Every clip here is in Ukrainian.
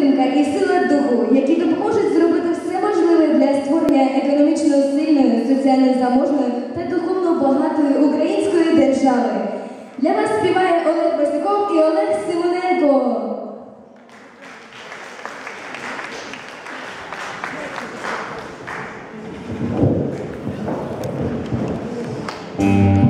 підтримка і сила духу, які допоможуть зробити все можливе для створення економічно сильної, соціально заможної та духовно багатої української держави. Для вас співає Олег Васиков і Олег Симоненко. Mm -hmm.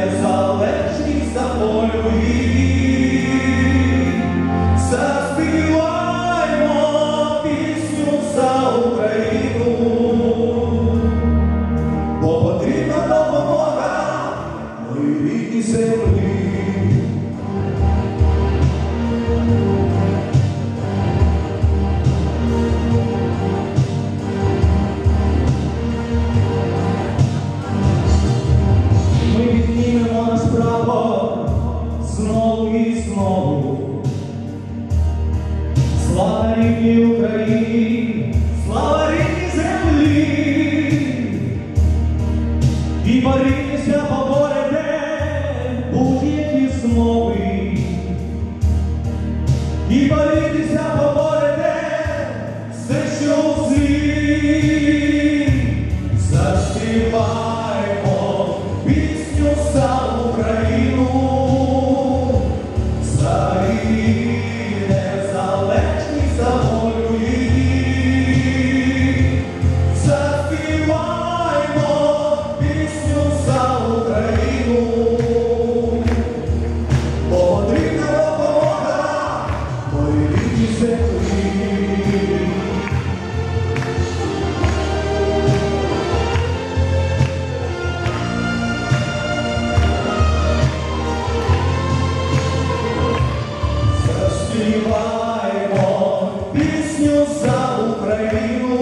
dice змови і боритися. Співаємо пісню за Україну,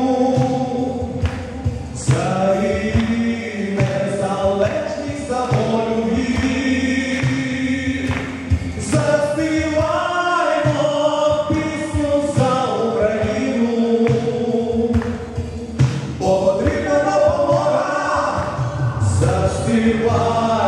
за її незалежність, за волю вір. Заспіваємо пісню за Україну, бо потрібна допомога, заспіваємо.